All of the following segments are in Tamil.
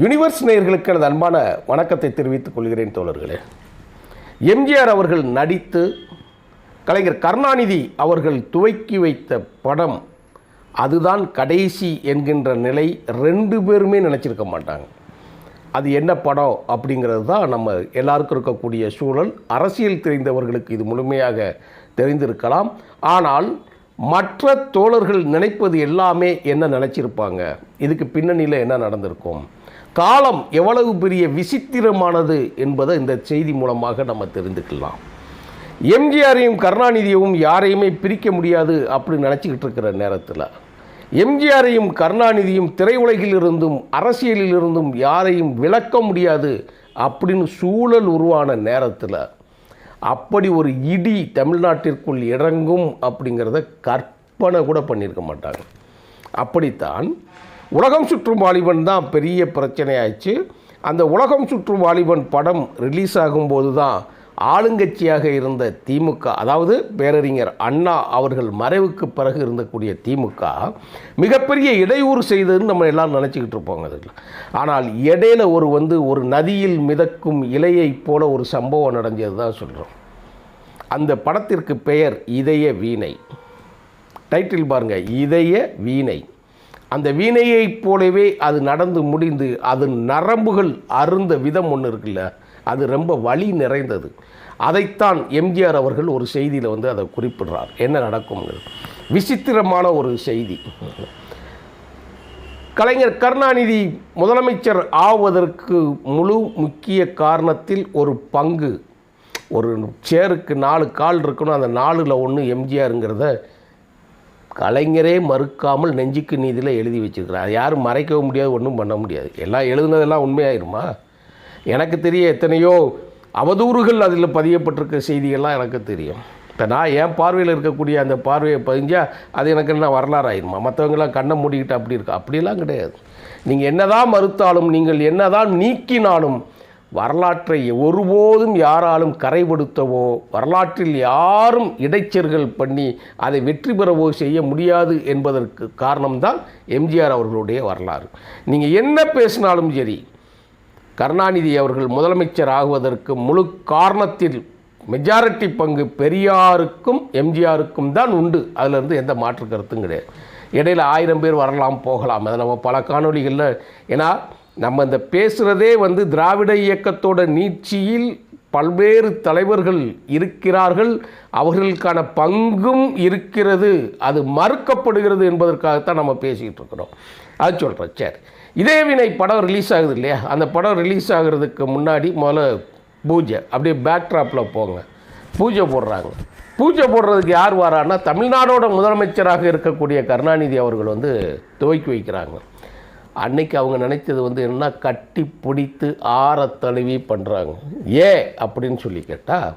யூனிவர்ஸ் நேயர்களுக்கு எனது அன்பான வணக்கத்தை தெரிவித்துக் கொள்கிறேன் தோழர்களே. எம்ஜிஆர் அவர்கள் நடித்து கலைஞர் கருணாநிதி அவர்கள் துவக்கி வைத்த படம் அதுதான் கடைசி என்கின்ற நிலை ரெண்டு பேருமே நினச்சிருக்க மாட்டாங்க. அது என்ன படம் அப்படிங்கிறது தான் நம்ம எல்லாருக்கும் இருக்கக்கூடிய சூழல். அரசியல் தெரிந்தவர்களுக்கு இது முழுமையாக தெரிந்திருக்கலாம். ஆனால் மற்ற தோழர்கள் நினைப்பது எல்லாமே என்ன நினச்சிருப்பாங்க? இதுக்கு பின்னணியில் என்ன நடந்திருக்கும்? காலம் எவ்வளவு பெரிய விசித்திரமானது என்பதை இந்த செய்தி மூலமாக நம்ம தெரிந்துக்கலாம். எம்ஜிஆரையும் கருணாநிதியையும் யாரையுமே பிரிக்க முடியாது அப்படின்னு நினச்சிக்கிட்டு இருக்கிற நேரத்தில் எம்ஜிஆரையும் கருணாநிதியும் திரையுலகில் இருந்தும் அரசியலில் இருந்தும் யாரையும் விளக்க முடியாது அப்படின்னு சூழல் உருவான நேரத்தில் அப்படி ஒரு இடி தமிழ்நாட்டிற்குள் இறங்கும் அப்படிங்கிறத கற்பனை கூட பண்ணியிருக்க மாட்டாங்க. அப்படித்தான் உலகம் சுற்றும் வாலிபன் தான் பெரிய பிரச்சனையாச்சு அந்த உலகம் சுற்றும் வாலிபன் படம் ரிலீஸ் ஆகும்போது தான் ஆளுங்கட்சியாக இருந்த திமுக அதாவது பேரறிஞர் அண்ணா அவர்கள் மறைவுக்கு பிறகு இருந்தக்கூடிய திமுக மிகப்பெரிய இடையூறு செய்ததுன்னு நம்ம எல்லாம் நினச்சிக்கிட்டு இருப்போங்க அதில் ஆனால் இடையில ஒரு வந்து ஒரு நதியில் மிதக்கும் இலையைப் போல ஒரு சம்பவம் நடந்தது தான் சொல்கிறோம் அந்த படத்திற்கு பெயர் இதய வீணை. டைட்டில் பாருங்கள் இதய வீணை. அந்த வீணையைப் போலவே அது நடந்து முடிந்து அது நரம்புகள் அருந்த விதம் ஒன்று இருக்குல்ல அது ரொம்ப வலி நிறைந்தது. அதைத்தான் எம்ஜிஆர் அவர்கள் ஒரு செய்தியில் வந்து அதை குறிப்பிடுறார். என்ன நடக்கும் விசித்திரமான ஒரு செய்தி. கலைஞர் கருணாநிதி முதலமைச்சர் ஆவதற்கு முழு முக்கிய காரணத்தில் ஒரு பங்கு ஒரு சேருக்கு நாலு கால் இருக்கணும் அந்த நாலில் ஒன்று எம்ஜிஆருங்கிறத கலைஞரே மறுக்காமல் நெஞ்சுக்கு நீதியில் எழுதி வச்சிருக்கிறார். அது யாரும் மறைக்கவும் முடியாது ஒன்றும் பண்ண முடியாது. எல்லாம் எழுதுனதெல்லாம் உண்மையாயிருமா? எனக்கு தெரிய எத்தனையோ அவதூறுகள் அதில் பதியப்பட்டிருக்க செய்திகள்லாம் எனக்கு தெரியும். இப்போ நான் என் பார்வையில் இருக்கக்கூடிய அந்த பார்வையை பதிஞ்சால் அது எனக்கு என்ன வரலாறு ஆயிருமா மற்றவங்களாம் கண்ணை மூடிக்கிட்டு அப்படி இருக்கா? அப்படிலாம் கிடையாது. நீங்கள் என்னதான் மறுத்தாலும் நீங்கள் என்னதான் நீக்கினாலும் வரலாற்றை ஒருபோதும் யாராலும் கரைபடுத்தவோ வரலாற்றில் யாரும் இடைச்சர்கள் பண்ணி அதை வெற்றி பெறவோ செய்ய முடியாது என்பதற்கு காரணம்தான் எம்ஜிஆர் அவர்களுடைய வரலாறு. நீங்கள் என்ன பேசினாலும் சரி கருணாநிதி அவர்கள் முதலமைச்சர் ஆகுவதற்கு முழு காரணத்தில் மெஜாரிட்டி பங்கு பெரியாருக்கும் எம்ஜிஆருக்கும் தான் உண்டு. அதிலிருந்து எந்த மாற்று கருத்தும் கிடையாது. இடையில் ஆயிரம் பேர் வரலாம் போகலாம். அதை நம்ம பல காணொளிகளில் ஏன்னா நம்ம இந்த பேசுகிறதே வந்து திராவிட இயக்கத்தோட நீட்சியில் பல்வேறு தலைவர்கள் இருக்கிறார்கள். அவர்களுக்கான பங்கும் இருக்கிறது. அது மறுக்கப்படுகிறது என்பதற்காகத்தான் நம்ம பேசிக்கிட்டு இருக்கிறோம். அது சொல்கிறேன் சரி. இதே வினை படம் ரிலீஸ் ஆகுது இல்லையா? அந்த படம் ரிலீஸ் ஆகிறதுக்கு முன்னாடி முதல்ல பூஜை. அப்படியே பேக்ட்ராப்பில் போங்க. பூஜை போடுறாங்க. பூஜை போடுறதுக்கு யார் வரான்னா தமிழ்நாடோட முதலமைச்சராக இருக்கக்கூடிய கருணாநிதி அவர்கள் வந்து துவக்கி வைக்கிறாங்க. அன்னைக்கு அவங்க நினைத்தது வந்து என்ன கட்டி பிடித்து ஆற தழுவி பண்ணுறாங்க ஏன் அப்படின்னு சொல்லி கேட்டால்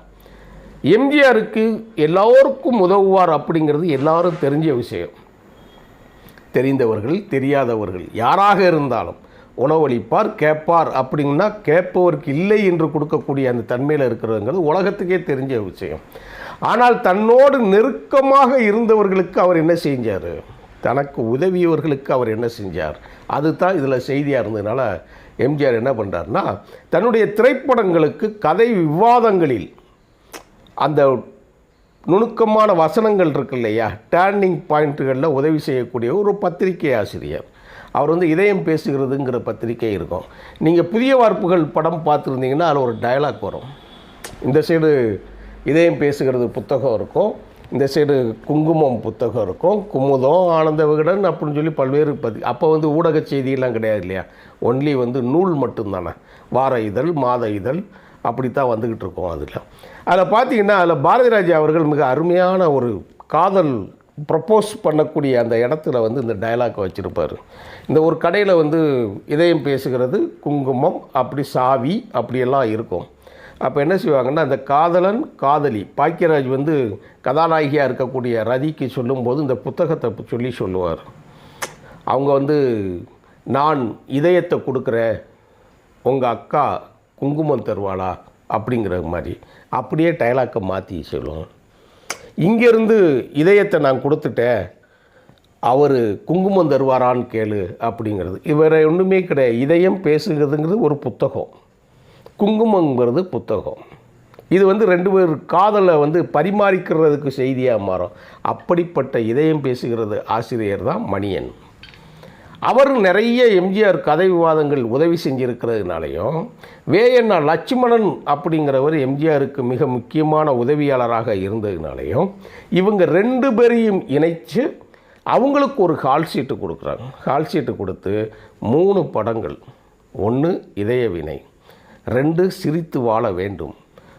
எம்ஜிஆருக்கு எல்லோருக்கும் உதவுவார் அப்படிங்கிறது எல்லாரும் தெரிஞ்ச விஷயம். தெரிந்தவர்கள் தெரியாதவர்கள் யாராக இருந்தாலும் உணவளிப்பார் கேட்பார் அப்படின்னா கேட்பவருக்கு இல்லை என்று கொடுக்கக்கூடிய அந்த தன்மையில் இருக்கிறதுங்கிறது உலகத்துக்கே தெரிஞ்ச விஷயம். ஆனால் தன்னோடு நெருக்கமாக இருந்தவர்களுக்கு அவர் என்ன செஞ்சார்? தனக்கு உதவியவர்களுக்கு அவர் என்ன செஞ்சார்? அது தான் இதில் செய்தியாக இருந்ததுனால எம்ஜிஆர் என்ன பண்ணுறாருனா தன்னுடைய திரைப்படங்களுக்கு கதை விவாதங்களில் அந்த நுணுக்கமான வசனங்கள் இருக்கு இல்லையா டேர்னிங் பாயிண்ட்டுகளில் உதவி செய்யக்கூடிய ஒரு பத்திரிகை ஆசிரியர். அவர் வந்து இதயம் பேசுகிறதுங்கிற பத்திரிகை இருக்கும். நீங்கள் புதிய வார்ப்புகள் படம் பார்த்துருந்தீங்கன்னா அதில் ஒரு டயலாக் வரும். இந்த சைடு இதயம் பேசுகிறது புத்தகம் இருக்கும். இந்த சைடு குங்குமம் புத்தகம் இருக்கும். குமுதம் ஆனந்த விகடன் அப்படின்னு சொல்லி பல்வேறு பதி அப்போ வந்து ஊடக செய்தியெல்லாம் கிடையாது இல்லையா? ஒன்லி வந்து நூல் மட்டும்தானே. வார இதழ் மாத இதழ் அப்படித்தான் வந்துக்கிட்டு இருக்கோம் அதில். அதில் பார்த்தீங்கன்னா அதில் பாரதிராஜா அவர்கள் மிக அருமையான ஒரு காதல் ப்ரப்போஸ் பண்ணக்கூடிய அந்த இடத்துல வந்து இந்த டயலாக்கை வச்சுருப்பார். இந்த ஒரு கடையில் வந்து இதயம் பேசுகிறது குங்குமம் அப்படி சாவி அப்படியெல்லாம் இருக்கும். அப்போ என்ன செய்வாங்கன்னா அந்த காதலன் காதலி பாக்கியராஜ் வந்து கதாநாயகியாக இருக்கக்கூடிய ரதிக்கு சொல்லும்போது இந்த புத்தகத்தை சொல்லி சொல்லுவார். அவங்க வந்து நான் இதயத்தை கொடுக்குறேன் உங்கள் அக்கா குங்குமம் தருவாளா? அப்படிங்கிற மாதிரி. அப்படியே டைலாக்கை மாற்றி சொல்லுவோம் இங்கேருந்து இதயத்தை நான் கொடுத்துட்டேன். அவர் குங்குமம் தருவாரான்னு கேளு அப்படிங்கிறது. இவரை ஒன்றுமே கிடையாது. இதயம் பேசுகிறதுங்கிறது ஒரு புத்தகம். குங்குமங்கிறது புத்தகம். இது வந்து ரெண்டு பேர் காதலை வந்து பரிமாறிக்கிறதுக்கு செய்தியாக மாறும். அப்படிப்பட்ட இதயம் பேசுகிறது ஆசிரியர் தான் மணியன். அவர் நிறைய எம்ஜிஆர் கதை விவாதங்கள் உதவி செஞ்சிருக்கிறதுனாலையும் வேயண்ணா லட்சுமணன் அப்படிங்கிறவர் எம்ஜிஆருக்கு மிக முக்கியமான உதவியாளராக இருந்ததுனாலையும் இவங்க ரெண்டு பேரையும் இணைச்சு அவங்களுக்கு ஒரு ஹால் ஷீட்டு கொடுக்குறாங்க. ஹால் ஷீட்டு கொடுத்து மூணு படங்கள். ஒன்று இதய வினை. ரெண்டு சிரித்து வாழ வேண்டும்.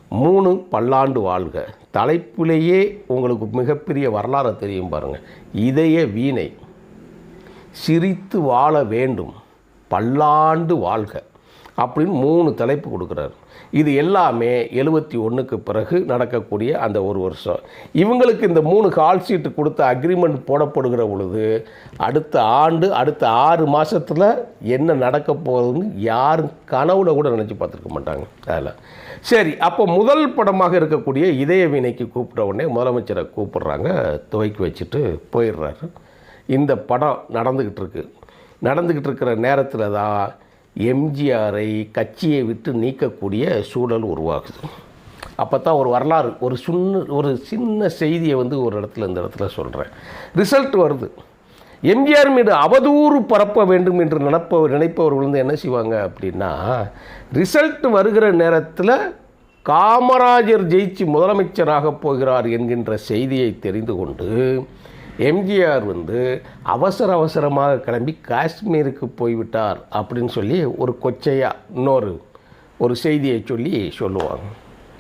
மூணு பல்லாண்டு வாழ்க. தலைப்பிலேயே உங்களுக்கு மிகப்பெரிய வரலாறு தெரியும் பாருங்கள் இதய வீணை. சிரித்து வாழ வேண்டும். பல்லாண்டு வாழ்க. அப்படின்னு மூணு தலைப்பு கொடுக்குறாரு. இது எல்லாமே எழுபத்தி ஒன்றுக்கு பிறகு நடக்கக்கூடிய அந்த ஒரு வருஷம். இவங்களுக்கு இந்த மூணு கால் சீட்டு கொடுத்த அக்ரிமெண்ட் போடப்படுகிற பொழுது அடுத்த ஆண்டு அடுத்த ஆறு மாதத்தில் என்ன நடக்க போகுதுன்னு யாரும் கனவுல கூட நினச்சி பார்த்துருக்க மாட்டாங்க. அதில் சரி அப்போ முதல் படமாக இருக்கக்கூடிய இதய வினைக்கு கூப்பிட்ட உடனே முதலமைச்சரை கூப்பிட்றாங்க. துவக்கி வச்சுட்டு போயிடுறாரு. இந்த படம் நடந்துக்கிட்டு இருக்கு. நடந்துக்கிட்டு இருக்கிற நேரத்தில் தான் எம்ஜிஆரை கட்சியை விட்டு நீக்கக்கூடிய சூழல் உருவாகுது. அப்போ தான் ஒரு வரலாறு ஒரு சின்ன ஒரு சின்ன செய்தியை வந்து ஒரு இடத்துல இந்த இடத்துல சொல்கிறேன் ரிசல்ட் வருது. எம்ஜிஆர் மீது அவதூறு பரப்ப வேண்டும் என்று நினப்ப நினைப்பவர்கள் வந்து என்ன செய்வாங்க அப்படின்னா ரிசல்ட் வருகிற நேரத்தில் காமராஜர் ஜெயிச்சு முதலமைச்சராக போகிறார் என்கின்ற செய்தியை தெரிந்து கொண்டு எம்ஜிஆர் வந்து அவசர அவசரமாக கிளம்பி காஷ்மீருக்கு போய்விட்டார் அப்படின்னு சொல்லி ஒரு கொச்சையாக இன்னொரு ஒரு செய்தியை சொல்லி சொல்லுவாங்க.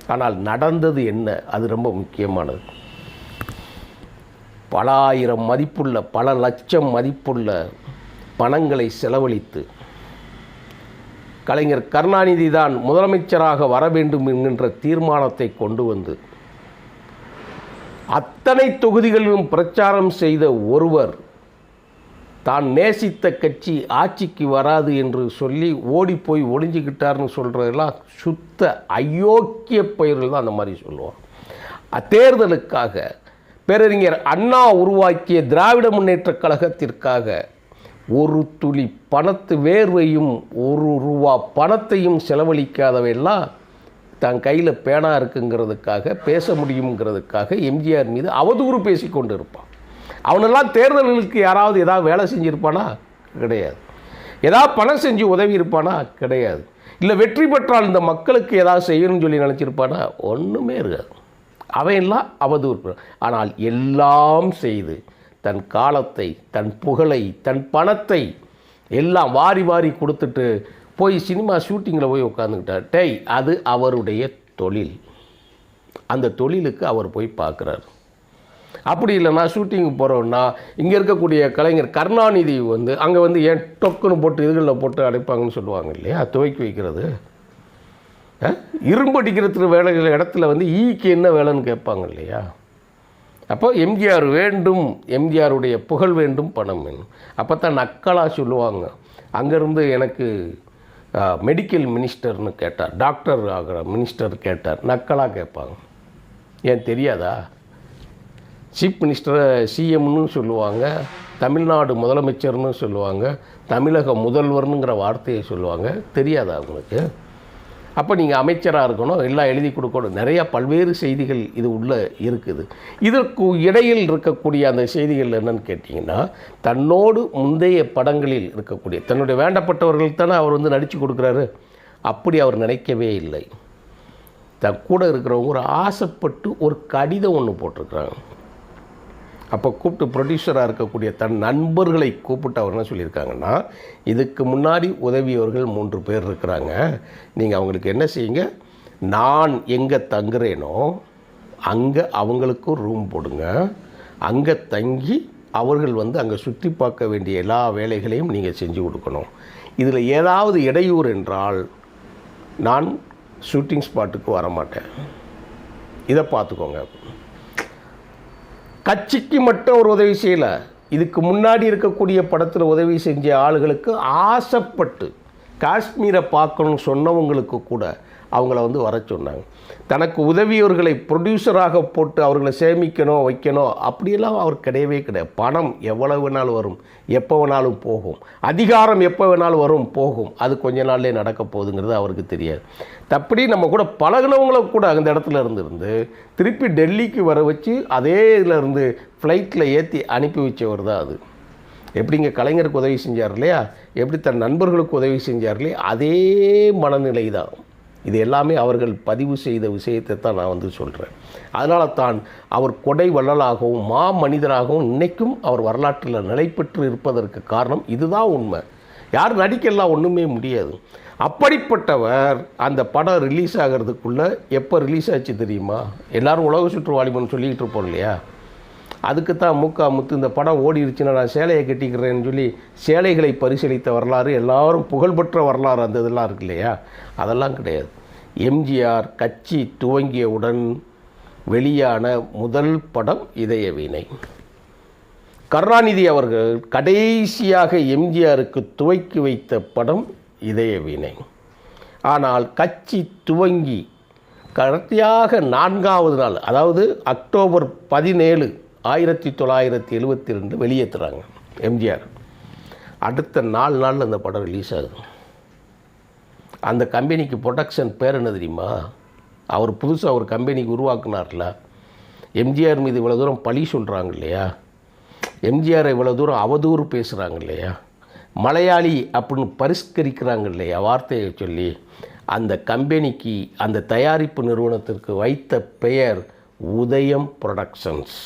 ஆனால் நடந்தது என்ன? அது ரொம்ப முக்கியமானது. பல ஆயிரம் மதிப்புள்ள பல லட்சம் மதிப்புள்ள பணங்களை செலவழித்து கலைஞர் கருணாநிதி தான் முதலமைச்சராக வர வேண்டும் என்கின்ற தீர்மானத்தை கொண்டு வந்து அத்தனை தொகுதிகளிலும் பிரச்சாரம் செய்த ஒருவர் தான் நேசித்த கட்சி ஆட்சிக்கு வராது என்று சொல்லி ஓடிப்போய் ஒளிஞ்சிக்கிட்டார்னு சொல்கிறதெல்லாம் சுத்த அயோக்கிய பெயர்கள் தான் அந்த மாதிரி சொல்லுவான் தேர்தலுக்காக பேரறிஞர் அண்ணா உருவாக்கிய திராவிட முன்னேற்ற கழகத்திற்காக ஒரு துளி பணத்து வேர்வையும் ஒரு ரூபா பணத்தையும் செலவழிக்காதவையெல்லாம் தன் கையில் பேனா இருக்குங்கிறதுக்காக பேச முடியுங்கிறதுக்காக எம்ஜிஆர் மீது அவதூறு பேசி கொண்டு இருப்பான் அவனெல்லாம் தேர்தல்களுக்கு யாராவது ஏதாவது வேலை செஞ்சுருப்பானா? கிடையாது. ஏதாவது பணம் செஞ்சு உதவி இருப்பானா? கிடையாது. இல்லை வெற்றி பெற்றால் இந்த மக்களுக்கு ஏதாவது செய்யணும்னு சொல்லி நினச்சிருப்பானா? ஒன்றுமே இருக்காது. அவையெல்லாம் அவதூறு ஆனால் எல்லாம் செய்து தன் காலத்தை தன் புகழை தன் பணத்தை எல்லாம் வாரி வாரி கொடுத்துட்டு போய் சினிமா ஷூட்டிங்கில் போய் உட்காந்துக்கிட்டார். டேய் அது அவருடைய தொழில். அந்த தொழிலுக்கு அவர் போய் பார்க்குறாரு. அப்படி இல்லைனா ஷூட்டிங் போகிறோன்னா இங்கே இருக்கக்கூடிய கலைஞர் கருணாநிதி வந்து அங்கே வந்து ஏன் டொக்குன்னு போட்டு இதுகளில் போட்டு அடைப்பாங்கன்னு சொல்லுவாங்க இல்லையா? துவக்கி வைக்கிறது. அஹ்? வேலைகள் இடத்துல வந்து ஈக்கு என்ன வேலைன்னு கேட்பாங்க இல்லையா? அப்போ எம்ஜிஆர் வேண்டும் எம்ஜிஆருடைய புகழ் வேண்டும் பணம் வேணும். அப்போ தான் நக்கலாக சொல்லுவாங்க. அங்கேருந்து எனக்கு மெடிக்கல் மினிஸ்டர்னு கேட்டார். டாக்டர் ஆகிற மினிஸ்டர் கேட்டார். நக்கலாக கேட்பாங்க. ஏன் தெரியாதா? சீஃப் மினிஸ்டரை சிஎம்னு சொல்லுவாங்க. தமிழ்நாடு முதலமைச்சர்னு சொல்லுவாங்க. தமிழக முதல்வர்னுங்கிற வார்த்தையை சொல்லுவாங்க. தெரியாதா உங்களுக்கு? அப்போ நீங்கள் அமைச்சராக இருக்கணும் எல்லாம் எழுதி கொடுக்கணும். நிறையா பல்வேறு செய்திகள் இது உள்ளே இருக்குது. இதற்கு இடையில் இருக்கக்கூடிய அந்த செய்திகள் என்னன்னு கேட்டிங்கன்னா தன்னோடு முந்தைய படங்களில் இருக்கக்கூடிய தன்னுடைய வேண்டப்பட்டவர்கள் தானே அவர் வந்து நடித்து கொடுக்குறாரு? அப்படி அவர் நினைக்கவே இல்லை. தன் கூட இருக்கிறவங்க ஒரு ஆசைப்பட்டு ஒரு கடிதம் ஒன்று போட்டிருக்கிறாங்க. அப்போ கூப்பிட்டு ப்ரொடியூசராக இருக்கக்கூடிய தன் நண்பர்களை கூப்பிட்டு அவர் என்ன சொல்லியிருக்காங்கன்னா இதுக்கு முன்னாடி உதவியவர்கள் மூன்று பேர் இருக்கிறாங்க. நீங்கள் அவங்களுக்கு என்ன செய்யுங்க? நான் எங்கே தங்குறேனோ அங்கே அவங்களுக்கும் ரூம் போடுங்க. அங்கே தங்கி அவர்கள் வந்து அங்கே சுற்றி பார்க்க வேண்டிய எல்லா வேலைகளையும் நீங்கள் செஞ்சு கொடுக்கணும். இதில் ஏதாவது இடையூறு என்றால் நான் ஷூட்டிங் ஸ்பாட்டுக்கு வர மாட்டேன் இதை பார்த்துக்கோங்க. கட்சிக்கு மட்டும் ஒரு உதவி செய்யலை. இதுக்கு முன்னாடி இருக்கக்கூடிய படத்தில் உதவி செஞ்ச ஆளுகளுக்கு ஆசைப்பட்டு காஷ்மீரை பார்க்கணும்னு சொன்னவங்களுக்கு கூட அவங்கள வந்து வர சொன்னாங்க. தனக்கு உதவியவர்களை ப்ரொடியூசராக போட்டு அவர்களை சேமிக்கணும் வைக்கணும் அப்படியெல்லாம் அவர் கிடையவே கிடையாது. பணம் எவ்வளவு வேணாலும் வரும் எப்போ வேணாலும் போகும். அதிகாரம் எப்போ வேணாலும் வரும் போகும். அது கொஞ்ச நாள்லேயே நடக்க போகுதுங்கிறது அவருக்கு தெரியாது. தப்படி நம்ம கூட பழகினவங்கள கூட அந்த இடத்துல இருந்திருந்து திருப்பி டெல்லிக்கு வர வச்சு அதே இதில் இருந்து ஃப்ளைட்டில் ஏற்றி அனுப்பி வச்சவர் தான் அது. எப்படிங்க கலைஞருக்கு உதவி செஞ்சார் இல்லையா? எப்படி தன் நண்பர்களுக்கு உதவி செஞ்சார் இல்லையா? அதே மனநிலை தான். இது எல்லாமே அவர்கள் பதிவு செய்த விஷயத்தை தான் நான் வந்து சொல்கிறேன் அதனால தான் அவர் கொடை வள்ளலாகவும் மா மனிதராகவும் இன்றைக்கும் அவர் வரலாற்றில் நிலை பெற்று இருப்பதற்கு காரணம் இதுதான் உண்மை. யார் நடிக்கலாம் ஒன்றுமே முடியாது. அப்படிப்பட்டவர் அந்த படம் ரிலீஸ் ஆகிறதுக்குள்ளே எப்போ ரிலீஸ் ஆச்சு தெரியுமா? எல்லாரும் உலக சுற்று வாலிபன் சொல்லிக்கிட்டு இருப்போம் இல்லையா? அதுக்கு தான் மூக்கா முத்து இந்த படம் ஓடிடுச்சுன்னா நான் சேலையை கட்டிக்கிறேன்னு சொல்லி சேலைகளை பரிசீலித்த வரலாறு எல்லாரும் புகழ்பெற்ற வரலாறு அந்த இதெல்லாம் இருக்கு இல்லையா? அதெல்லாம் கிடையாது. எம்ஜிஆர் கட்சி துவங்கியவுடன் வெளியான முதல் படம் இதய வீணை. கருணாநிதி அவர்கள் கடைசியாக எம்ஜிஆருக்கு துவக்கி வைத்த படம் இதய வீணை. ஆனால் கட்சி துவங்கி கடைசியாக நான்காவது நாள் அதாவது அக்டோபர் பதினேழு ஆயிரத்தி தொள்ளாயிரத்தி எழுபத்தி ரெண்டு வெளியேற்றுறாங்க எம்ஜிஆர். அடுத்த நாலு நாளில் அந்த படம் ரிலீஸ் ஆகுது. அந்த கம்பெனிக்கு ப்ரொடக்ஷன் பேர் என்ன தெரியுமா? அவர் புதுசாக ஒரு கம்பெனிக்கு உருவாக்குனார்ல எம்ஜிஆர் மீது இவ்வளோ தூரம் பழி சொல்கிறாங்க இல்லையா? எம்ஜிஆரை இவ்வளோ தூரம் அவதூறு பேசுகிறாங்க இல்லையா? மலையாளி அப்படின்னு பரிஷ்கரிக்கிறாங்க இல்லையா? வார்த்தையை சொல்லி அந்த கம்பெனிக்கு அந்த தயாரிப்பு நிறுவனத்திற்கு வைத்த பெயர் உதயம் ப்ரொடக்ஷன்ஸ்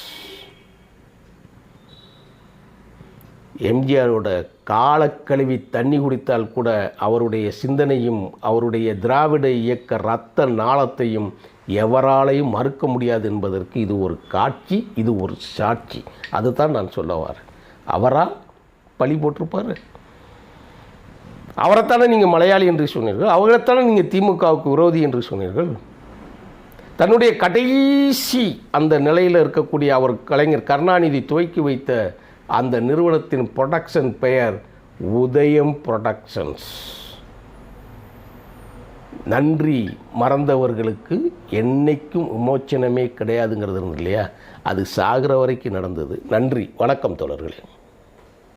எம்ஜிஆரோட காலக்கழுவி தண்ணி குடித்தால் கூட அவருடைய சிந்தனையும் அவருடைய திராவிட இயக்க இரத்த நாளத்தையும் எவராலையும் மறுக்க முடியாது என்பதற்கு இது ஒரு காட்சி இது ஒரு சாட்சி. அதுதான் நான் சொல்ல வரேன். அவரா பழி போட்டிருப்பார். அவரைத்தானே நீங்கள் மலையாளி என்று சொன்னீர்கள். அவரைத்தானே நீங்கள் திமுகவுக்கு விரோதி என்று சொன்னீர்கள். தன்னுடைய கடைசி அந்த நிலையில் இருக்கக்கூடிய அவர் கலைஞர் கருணாநிதி துவக்கி வைத்த அந்த நிறுவனத்தின் ப்ரொடக்ஷன் பெயர் உதயம் ப்ரொடக்ஷன்ஸ் நன்றி மறந்தவர்களுக்கு என்னைக்கும் விமோச்சனமே கிடையாதுங்கிறது இருந்தது இல்லையா? அது சாகிற வரைக்கும் நடந்தது. நன்றி. வணக்கம் தோழர்களே.